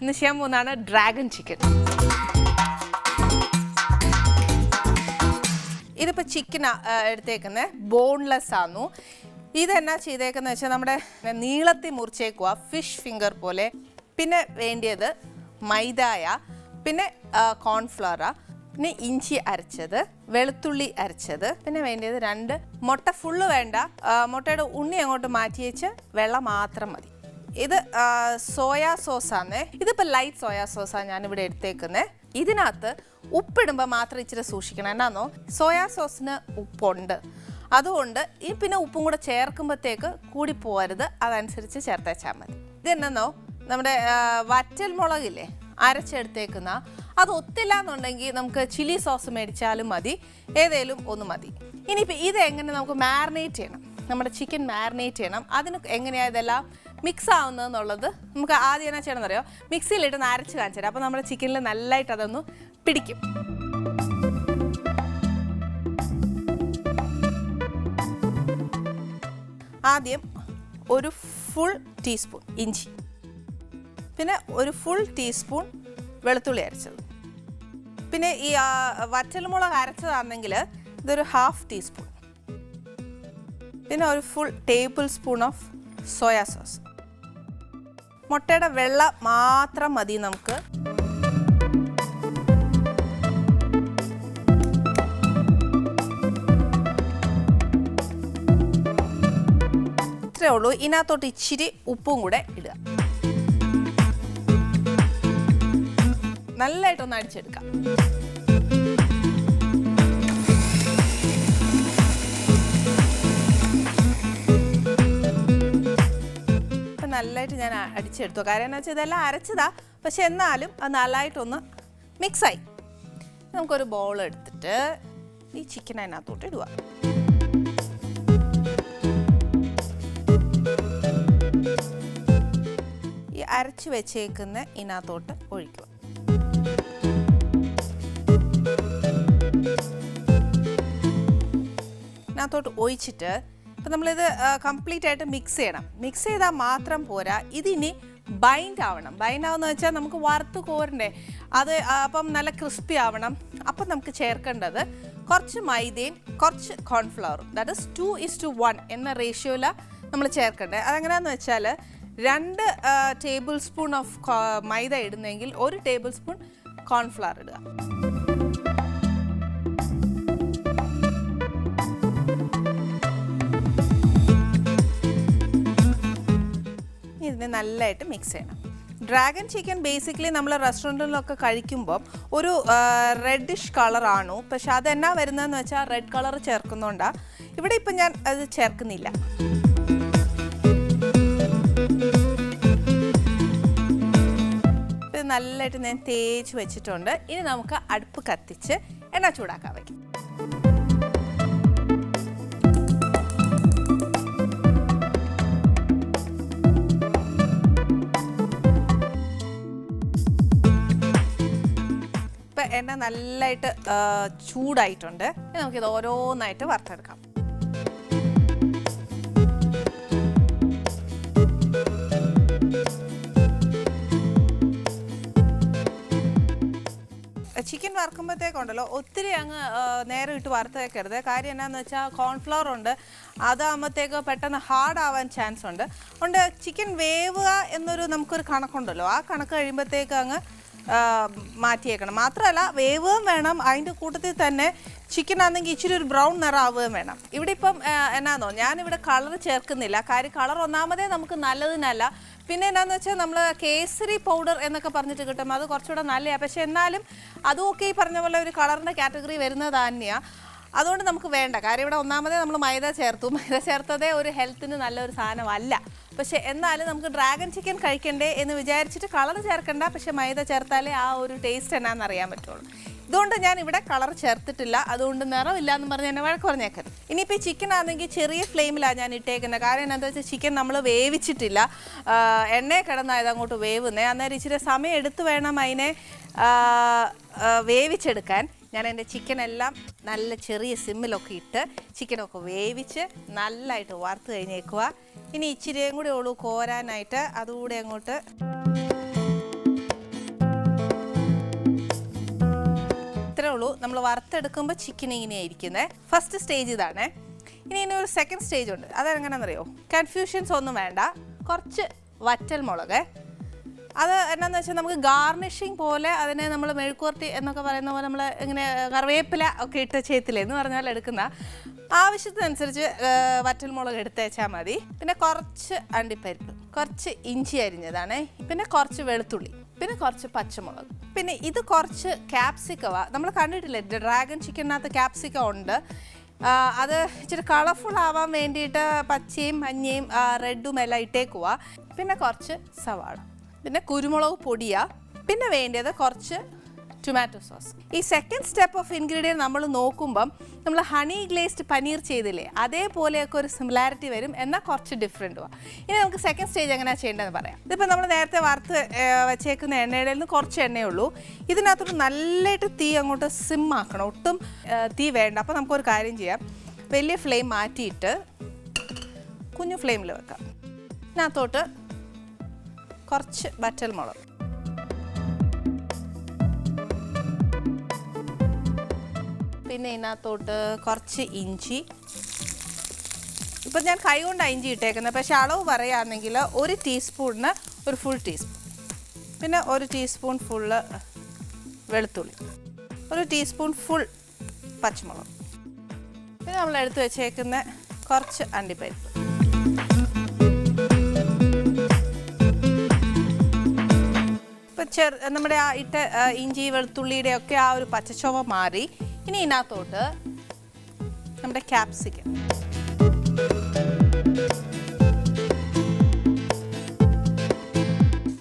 ഇന്ന് ചെയ്യാൻ പോകുന്നതാണ് ഡ്രാഗൺ ചിക്കൻ ഇതിപ്പോൾ ചിക്കൻ എടുത്തേക്കുന്നത് ബോൺലെസ് ആന്നു. ഇതെന്നാ ചെയ്തേക്കുന്നത് വെച്ചാൽ നമ്മുടെ നീളത്തിൽ മുറിച്ചേക്കുക ഫിഷ് ഫിംഗർ പോലെ. പിന്നെ വേണ്ടിയത് മൈദായ പിന്നെ കോൺഫ്ലവറ പിന്നെ ഇഞ്ചി അരച്ചത് വെളുത്തുള്ളി അരച്ചത് പിന്നെ വേണ്ടിയത് രണ്ട് മുട്ട ഫുള്ള് വേണ്ട. മുട്ടയുടെ ഉണ്ണി അങ്ങോട്ട് മാറ്റി വെച്ച് വെള്ളം മാത്രം മതി. ഇത് സോയാ സോസാണ് ഇതിപ്പോൾ ലൈറ്റ് സോയാ സോസാണ് ഞാനിവിടെ എടുത്തേക്കുന്നത് ഇതിനകത്ത് ഉപ്പിടുമ്പോൾ മാത്രം ഇച്ചിരി സൂക്ഷിക്കണം. എന്നാന്നോ? സോയാ സോസിന് ഉപ്പുണ്ട്. അതുകൊണ്ട് ഈ പിന്നെ ഉപ്പും കൂടെ ചേർക്കുമ്പോഴത്തേക്ക് കൂടി പോകരുത് അതനുസരിച്ച് ചേർത്തേച്ചാൽ മതി. ഇതെന്നോ നമ്മുടെ വറ്റൽ മുളകില്ലേ? അരച്ചെടുത്തേക്കുന്ന. അത് ഒത്തില്ല എന്നുണ്ടെങ്കിൽ നമുക്ക് ചില്ലി സോസ് മേടിച്ചാലും മതി. ഏതേലും ഒന്ന് മതി. ഇനിയിപ്പോൾ ഇത് എങ്ങനെ നമുക്ക് മാരിനേറ്റ് ചെയ്യണം? നമ്മുടെ ചിക്കൻ മാരിനേറ്റ് ചെയ്യണം. അതിന് എങ്ങനെയാണ് ഇതെല്ലാം മിക്സ് ആവുന്നതെന്നുള്ളത് നമുക്ക് ആദ്യം എന്നാ ചെയ്യണമെന്ന് അറിയോ മിക്സിയിലിട്ട് നരച്ച് കാണിച്ചു തരാം. അപ്പോൾ നമ്മുടെ ചിക്കനിൽ നല്ലതായിട്ട് അതൊന്ന് പിടിക്കും. ആദ്യം ഒരു ഫുൾ ടീസ്പൂൺ ഇഞ്ചി. പിന്നെ ഒരു ഫുൾ ടീസ്പൂൺ വെളുത്തുള്ളി അരച്ചത്. പിന്നെ ഈ വറ്റൽമുളക് അരച്ചതാണെങ്കിൽ ഇതൊരു ഹാഫ് ടീസ്പൂൺ പിന്നെ ഒരു full tablespoon of soya sauce മുട്ടയുടെ വെള്ള മാത്രം മതി നമുക്ക്. ഇത്രേ ഉള്ളൂ. ഇതിനകത്തോട്ട് ഇച്ചിരി ഉപ്പും കൂടെ ഇടുക. നല്ലതായിട്ടൊന്ന് അടിച്ചെടുക്കാം. നല്ലതായിട്ട് ഞാൻ അടിച്ചെടുത്തു. കാര്യം എന്താ വെച്ചാൽ ഇതെല്ലാം അരച്ചതാ. പക്ഷെ എന്നാലും അത് നല്ലതായിട്ടൊന്ന് മിക്സായി. നമുക്കൊരു ബോൾ എടുത്തിട്ട് ഈ ചിക്കൻ അതിനകത്തോട്ട് ഇടുക. ഈ അരച്ച് വെച്ചേക്കുന്ന ഇതിനകത്തോട്ട് ഒഴിക്കുക. ഇതിനകത്തോട്ട് ഒഴിച്ചിട്ട് ഇപ്പം നമ്മളിത് കംപ്ലീറ്റ് ആയിട്ട് മിക്സ് ചെയ്യണം. മിക്സ് ചെയ്താൽ മാത്രം പോരാ. ഇതിനി ബൈൻഡ് ആവണം. ബൈൻഡ് ആവുന്ന വെച്ചാൽ നമുക്ക് വറുത്ത് കോരണ്ടേ? അത് അപ്പം നല്ല ക്രിസ്പി ആവണം. അപ്പം നമുക്ക് ചേർക്കേണ്ടത് കുറച്ച് മൈദയും കുറച്ച് കോൺഫ്ലവറും that is two is two one എന്ന റേഷ്യോയിലാണ് നമ്മൾ ചേർക്കേണ്ടത് അതെങ്ങനെയാണെന്ന് വെച്ചാൽ രണ്ട് ടേബിൾ സ്പൂൺ ഓഫ് മൈദ ഇടുന്നെങ്കിൽ ഒരു ടേബിൾ സ്പൂൺ കോൺഫ്ലവർ ഇടുക. ഇതിനെ നല്ലതായിട്ട് മിക്സ് ചെയ്യണം. ഡ്രാഗൺ ചിക്കൻ ബേസിക്കലി നമ്മൾ റെസ്റ്റോറന്റിലൊക്കെ കഴിക്കുമ്പോൾ ഒരു റെഡിഷ് കളറാണു പക്ഷെ അതെന്നാ വരുന്നതെന്ന് വെച്ചാൽ റെഡ് കളർ ചേർക്കുന്നുണ്ടാണ് ഇവിടെ ഇപ്പം ഞാൻ അത് ചേർക്കുന്നില്ല. ഇത് നല്ലതായിട്ട് ഞാൻ തേച്ച് വെച്ചിട്ടുണ്ട്. ഇനി നമുക്ക് അടുപ്പ് കത്തിച്ച് എണ്ണ ചൂടാക്കാൻ വയ്ക്കും എണ്ണ നല്ലതായിട്ട് ചൂടായിട്ടുണ്ട്. നമുക്കിത് ഓരോന്നായിട്ട് വറുത്തെടുക്കാം. ചിക്കൻ വറുക്കുമ്പോഴത്തേക്കുണ്ടല്ലോ ഒത്തിരി അങ്ങ് നേരം ഇട്ട് വറുത്ത് വെക്കരുത് കാര്യം എന്നാന്ന് വെച്ചാൽ കോൺഫ്ലവർ ഉണ്ട്. അതാകുമ്പോഴത്തേക്ക് പെട്ടെന്ന് ഹാർഡ് ആവാൻ ചാൻസ് ഉണ്ട്. അതുകൊണ്ട് ചിക്കൻ വേവുക എന്നൊരു നമുക്കൊരു കണക്കുണ്ടല്ലോ. ആ കണക്ക് കഴിയുമ്പോഴത്തേക്ക് അങ്ങ് മാറ്റിയേക്കണം. മാത്രമല്ല വേവുകയും വേണം. അതിന്റെ കൂട്ടത്തിൽ തന്നെ ചിക്കൻ ആണെങ്കിൽ ഇച്ചിരി ഒരു ബ്രൗൺ നിറാവുകയും വേണം. ഇവിടെ ഇപ്പം എന്നാന്നോ ഞാനിവിടെ കളർ ചേർക്കുന്നില്ല. കാര്യം കളർ ഒന്നാമതേ നമുക്ക് നല്ലതിനല്ല. പിന്നെ എന്നാന്ന് വെച്ചാൽ നമ്മൾ കേസരി പൗഡർ എന്നൊക്കെ പറഞ്ഞിട്ട് കിട്ടും. അത് കുറച്ചുകൂടെ നല്ലതാണ് പക്ഷെ എന്നാലും അതും ഒക്കെ ഈ പറഞ്ഞ പോലെ ഒരു കളറിന്റെ കാറ്റഗറി വരുന്നത് തന്നെയാണ് അതുകൊണ്ട് നമുക്ക് വേണ്ട. കാര്യം ഇവിടെ ഒന്നാമതേ നമ്മൾ മൈദ ചേർത്തു. മൈദ ചേർത്തതേ ഒരു ഹെൽത്തിന് നല്ലൊരു സാധനമല്ല. പക്ഷെ എന്നാലും നമുക്ക് ഡ്രാഗൺ ചിക്കൻ കഴിക്കണ്ടേ എന്ന് വിചാരിച്ചിട്ട് കളർ ചേർക്കണ്ട. പക്ഷെ മൈദ ചേർത്താലേ ആ ഒരു ടേസ്റ്റ് എന്നാന്ന് അറിയാൻ പറ്റുള്ളൂ. ഇതുകൊണ്ട് ഞാൻ ഇവിടെ കളർ ചേർത്തിട്ടില്ല. അതുകൊണ്ട് നിറമില്ല എന്ന് പറഞ്ഞ് എന്നെ വഴക്ക് പറഞ്ഞേക്കരുത്. ഇനിയിപ്പോൾ ചിക്കൻ ആണെങ്കിൽ ചെറിയ ഫ്ലെയിമിലാണ് ഞാൻ ഇട്ടേക്കുന്നത് കാരണം എന്താണെന്ന് വെച്ചാൽ ചിക്കൻ നമ്മൾ വേവിച്ചിട്ടില്ല. എണ്ണയെ കിടന്നായത് അങ്ങോട്ട് വേവുന്നത് അന്നേരം ഇച്ചിരി സമയം എടുത്ത് വേണം അതിനെ വേവിച്ചെടുക്കാൻ. ഞാൻ എന്റെ ചിക്കൻ എല്ലാം നല്ല ചെറിയ സിമ്മിലൊക്കെ ഇട്ട് ചിക്കനൊക്കെ വേവിച്ച് നല്ലതായിട്ട് വറുത്ത് കഴിഞ്ഞേക്കുക ഇനി ഇച്ചിരിയും കൂടെ ഉള്ളൂ കോരാനായിട്ട്. അതുകൂടെ അങ്ങോട്ട്. ഇത്രേ ഉള്ളൂ. നമ്മൾ വറുത്തെടുക്കുമ്പോൾ ചിക്കൻ ഇങ്ങനെയാണ് ഇരിക്കുന്നത് ഫസ്റ്റ് സ്റ്റേജ് ഇതാണ്. ഇനി ഇനി ഒരു സെക്കൻഡ് സ്റ്റേജ് ഉണ്ട്. അതെങ്ങനെയാണെന്നറിയോ? കൺഫ്യൂഷൻസ് ഒന്നും വേണ്ട. കുറച്ച് വറ്റൽ മുളക് അത് എന്നാന്ന് വെച്ചാൽ നമുക്ക് ഗാർണിഷിങ് പോലെ അതിനെ നമ്മൾ മെഴുക്കുവർത്തി എന്നൊക്കെ പറയുന്ന പോലെ നമ്മൾ ഇങ്ങനെ കറിവേപ്പില ഒക്കെ ഇട്ട് ചേത്തില്ല എന്ന് പറഞ്ഞാൽ എടുക്കുന്ന ആവശ്യത്തിനനുസരിച്ച് വറ്റൽ വറ്റൽമുളക് എടുത്തേച്ചാൽ മതി. പിന്നെ കുറച്ച് അണ്ടിപ്പരിപ്പ് കുറച്ച് ഇഞ്ചി അരിഞ്ഞതാണ്. പിന്നെ കുറച്ച് വെളുത്തുള്ളി പിന്നെ കുറച്ച് പച്ചമുളക്. പിന്നെ ഇത് കുറച്ച് ക്യാപ്സിക്കവാ. നമ്മൾ കണ്ടിട്ടില്ല ഡ്രാഗൺ ചിക്കനകത്ത് ക്യാപ്സിക്ക ഉണ്ട്. അത് ഇച്ചിരി കളർഫുൾ ആവാൻ വേണ്ടിയിട്ട് പച്ചയും മഞ്ഞയും റെഡും എല്ലാം ഇട്ടേക്കുക പിന്നെ കുറച്ച് സവാള. പിന്നെ കുരുമുളക് പൊടിയാ പിന്നെ വേണ്ടത് കുറച്ച് ടൊമാറ്റോ സോസ് ഈ സെക്കൻഡ് സ്റ്റെപ്പ് ഓഫ് ഇൻഗ്രീഡിയന്റ് നമ്മൾ നോക്കുമ്പം നമ്മൾ ഹണി ഗ്ലേസ്ഡ് പനീർ ചെയ്തില്ലേ അതേപോലെയൊക്കെ ഒരു സിമിലാരിറ്റി വരും എന്നാൽ കുറച്ച് ഡിഫറെന്റുമാണ് ഇനി നമുക്ക് സെക്കൻഡ് സ്റ്റേജ് എങ്ങനെയാണ് ചെയ്യേണ്ടതെന്ന് പറയാം. ഇതിപ്പോൾ നമ്മൾ നേരത്തെ വറുത്ത് വെച്ചേക്കുന്ന എണ്ണയുടെ നിന്ന് കുറച്ച് എണ്ണയേ ഉള്ളൂ ഇതിനകത്തോട്ട് നല്ലതായിട്ട് തീ അങ്ങോട്ട് സിം ആക്കണം. ഒട്ടും തീ വേണ്ട. അപ്പോൾ നമുക്കൊരു കാര്യം ചെയ്യാം. വലിയ ഫ്ലെയിം മാറ്റിയിട്ട് കുഞ്ഞു ഫ്ലെയിമിൽ വെക്കാം. ഇതിനകത്തോട്ട് കുറച്ച് വറ്റൽ മുളക്. പിന്നെ ഇതിനകത്തോട്ട് കുറച്ച് ഇഞ്ചി. ഇപ്പം ഞാൻ കൈ കൊണ്ടാണ് ഇഞ്ചി ഇട്ടേക്കുന്നത് പക്ഷെ അളവ് പറയുകയാണെങ്കിൽ ഒരു ടീസ്പൂണിന് ഒരു ഫുൾ ടീസ്പൂൺ പിന്നെ ഒരു ടീസ്പൂൺ ഫുള്ള് വെളുത്തുള്ളി. ഒരു ടീസ്പൂൺ ഫുൾ പച്ചമുളക്. പിന്നെ നമ്മൾ എടുത്ത് വെച്ചേക്കുന്ന കുറച്ച് അണ്ടിപ്പരിപ്പ്. ചെറു നമ്മുടെ ആ ഇട്ട ഇഞ്ചി വെളുത്തുള്ളിയുടെ ഒക്കെ ആ ഒരു പച്ചച്ചോവ മാറി. ഇനി ഇതിനകത്തോട്ട് നമ്മുടെ ക്യാപ്സിക്കം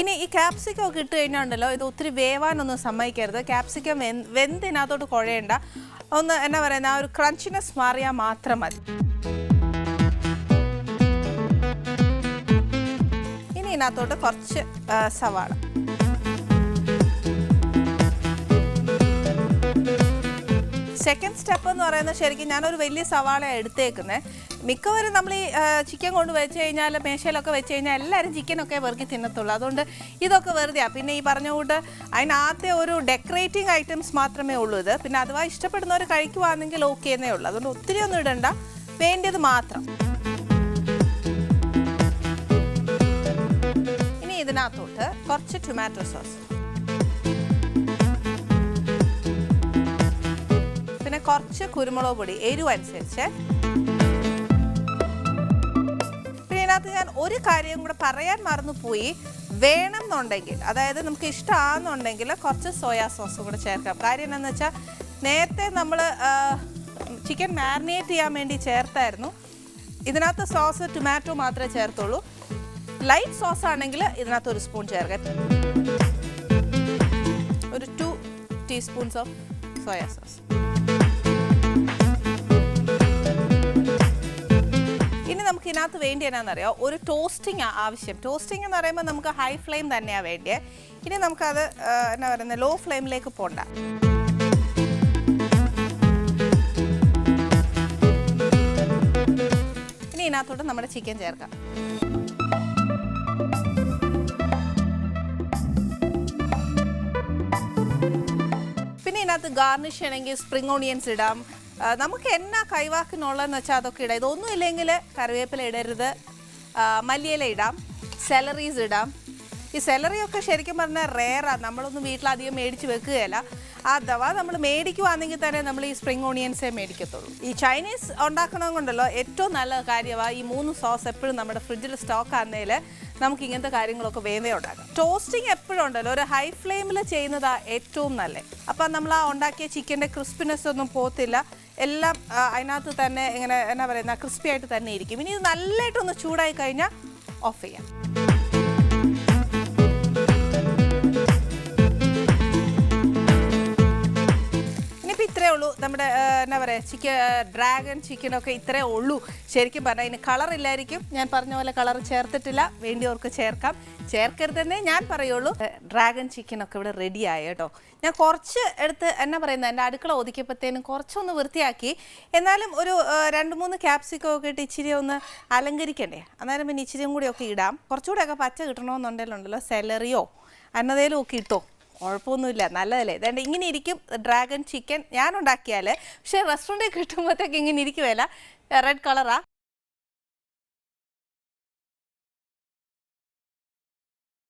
ഇനി ഈ ക്യാപ്സിക്കം ഒക്കെ ഇട്ട് കഴിഞ്ഞാൽ ഇത് ഒത്തിരി വേവാനൊന്നും സമ്മതിക്കരുത്. ക്യാപ്സിക്കം വെന്ത് വെന്തിനകത്തോട്ട് കുഴയണ്ട. ഒന്ന് എന്നാ പറയുന്ന ആ ഒരു ക്രഞ്ചിനെസ് മാറിയാൽ മാത്രം മതി. ഇനി ഇതിനകത്തോട്ട് കുറച്ച് സവാള. സെക്കൻഡ് സ്റ്റെപ്പ് എന്ന് പറയുന്നത് ശരിക്കും ഞാനൊരു വലിയ സവാള എടുത്തേക്കുന്നത് മിക്കവരും നമ്മൾ ഈ ചിക്കൻ കൊണ്ട് വെച്ച് കഴിഞ്ഞാൽ മേശയിലൊക്കെ വെച്ച് കഴിഞ്ഞാൽ എല്ലാവരും ചിക്കനൊക്കെ വെറുക്കി തിന്നത്തുള്ളൂ. അതുകൊണ്ട് ഇതൊക്കെ വെറുതെയാണ് പിന്നെ ഈ പറഞ്ഞ കൂട്ട് അതിനകത്തെ ഒരു ഡെക്കറേറ്റിംഗ് ഐറ്റംസ് മാത്രമേ ഉള്ളൂ ഇത്. പിന്നെ അഥവാ ഇഷ്ടപ്പെടുന്നവർ കഴിക്കുവാണെങ്കിൽ ഓക്കെ എന്നേ ഉള്ളൂ. അതുകൊണ്ട് ഒത്തിരി ഒന്നും ഇടണ്ട. വേണ്ടത് മാത്രം. ഇനി ഇതിനകത്തോട്ട് കുറച്ച് ടൊമാറ്റോ സോസ് കുറച്ച് കുരുമുളക് പൊടി എരിവ് അനുസരിച്ച്. പിന്നെ ഇതിനകത്ത് ഞാൻ ഒരു കാര്യം കൂടെ പറയാൻ മറന്നു പോയി വേണം എന്നുണ്ടെങ്കിൽ അതായത് നമുക്ക് ഇഷ്ടമാണെന്നുണ്ടെങ്കിൽ കുറച്ച് സോയാ സോസ് കൂടെ ചേർക്കാം. കാര്യം എന്താണെന്ന് വെച്ചാൽ നേരത്തെ നമ്മൾ ചിക്കൻ മാരിനേറ്റ് ചെയ്യാൻ വേണ്ടി ചേർത്തായിരുന്നു. ഇതിനകത്ത് സോസ് ടൊമാറ്റോ മാത്രമേ ചേർത്തുള്ളൂ. ലൈറ്റ് സോസ് ആണെങ്കിൽ ഇതിനകത്ത് ഒരു സ്പൂൺ ചേർക്കാം. ഒരു two teaspoons of soya sauce. നമുക്ക് ഇതിനകത്ത് വേണ്ടി എന്നാണെന്നറിയോ ഒരു ടോസ്റ്റിംഗ് ആവശ്യം. ടോസ്റ്റിംഗ് എന്ന് പറയുമ്പോൾ നമുക്ക് ഹൈ ഫ്ലെയിം തന്നെയാണ് വേണ്ടിയത് ഇനി നമുക്കത് എന്നാ പറയുന്നത് ലോ ഫ്ലെയിമിലേക്ക് പോണ്ട. ഇനി ഇതിനകത്തോട്ട് നമ്മുടെ ചിക്കൻ ചേർക്കാം. പിന്നെ ഇതിനകത്ത് ഗാർണിഷ് ചെയ്യണമെങ്കിൽ സ്പ്രിംഗ് ഓണിയൻസ് ഇടാം. നമുക്ക് എന്നാ കൈവാക്കിനുള്ളതെന്ന് വെച്ചാൽ അതൊക്കെ ഇടാം. ഇതൊന്നും ഇല്ലെങ്കിൽ കറിവേപ്പില ഇടരുത്. മല്ലിയില ഇടാം. സെലറീസ് ഇടാം. ഈ സെലറി ഒക്കെ ശരിക്കും പറഞ്ഞാൽ റെയറാണ് നമ്മളൊന്നും വീട്ടിലധികം മേടിച്ച് വെക്കുകയില്ല. അഥവാ നമ്മൾ മേടിക്കുവാണെങ്കിൽ തന്നെ നമ്മൾ ഈ സ്പ്രിംഗ് ഓണിയൻസേ മേടിക്കത്തുള്ളൂ. ഈ ചൈനീസ് ഉണ്ടാക്കണമെന്നുണ്ടല്ലോ ഏറ്റവും നല്ല കാര്യമാണ് ഈ മൂന്ന് സോസ് എപ്പോഴും നമ്മുടെ ഫ്രിഡ്ജിൽ സ്റ്റോക്ക് ആകുന്നതിൽ നമുക്ക് ഇങ്ങനത്തെ കാര്യങ്ങളൊക്കെ വേവേ ഉണ്ടാക്കാം. ടോസ്റ്റിംഗ് എപ്പോഴും ഉണ്ടല്ലോ. ഒരു ഹൈ ഫ്ലെയിമിൽ ചെയ്യുന്നതാ ഏറ്റവും നല്ലത് അപ്പം നമ്മൾ ആ ഉണ്ടാക്കിയ ചിക്കന്റെ ക്രിസ്പിനെസ് ഒന്നും പോകത്തില്ല. എല്ലാം അതിനകത്ത് തന്നെ ഇങ്ങനെ എന്നാ പറയുന്ന ക്രിസ്പി ആയിട്ട് തന്നെ ഇരിക്കും. ഇനി ഇത് നല്ലതായിട്ടൊന്ന് ചൂടായി കഴിഞ്ഞാൽ ഓഫ് ചെയ്യാം. ഇത്രേ ഉള്ളൂ. നമ്മുടെ എന്നാ പറയുക ചിക്കൻ ഡ്രാഗൺ ചിക്കനൊക്കെ ഇത്രേ ഉള്ളൂ. ശരിക്കും പറഞ്ഞാൽ ഇതിന് കളർ ഇല്ലായിരിക്കും. ഞാൻ പറഞ്ഞ പോലെ കളർ ചേർത്തിട്ടില്ല. വേണ്ടിയവർക്ക് ചേർക്കാം. ചേർക്കരുതെന്നേ ഞാൻ പറയുള്ളൂ. ഡ്രാഗൺ ചിക്കനൊക്കെ ഇവിടെ റെഡി ആയി കേട്ടോ. ഞാൻ കുറച്ച് എടുത്ത് എന്നാ പറയുന്നത് എന്റെ അടുക്കള ഒതുക്കിയപ്പോഴത്തേനും കുറച്ചൊന്ന് വൃത്തിയാക്കി. എന്നാലും ഒരു രണ്ട് മൂന്ന് ക്യാപ്സിക്കോ ഒക്കെ ഇട്ട് ഇച്ചിരി ഒന്ന് അലങ്കരിക്കണ്ടേ? അന്നേരം പിന്നെ ഇച്ചിരിയും കൂടി ഒക്കെ ഇടാം. കുറച്ചുകൂടെ ഒക്കെ പച്ച കിട്ടണമെന്നുണ്ടെങ്കിലുണ്ടല്ലോ സെലറിയോ അന്നതേലും ഒക്കെ ഇട്ടോ? കുഴപ്പമൊന്നുമില്ല. നല്ലതല്ലേ? ഇതാണ്ട് ഇങ്ങനെ ഇരിക്കും ഡ്രാഗൺ ചിക്കൻ ഞാൻ ഉണ്ടാക്കിയാൽ പക്ഷേ റെസ്റ്റോറന്റിൽ കിട്ടുമ്പോഴത്തേക്ക് ഇങ്ങനെ ഇരിക്കുമല്ല റെഡ് കളറാ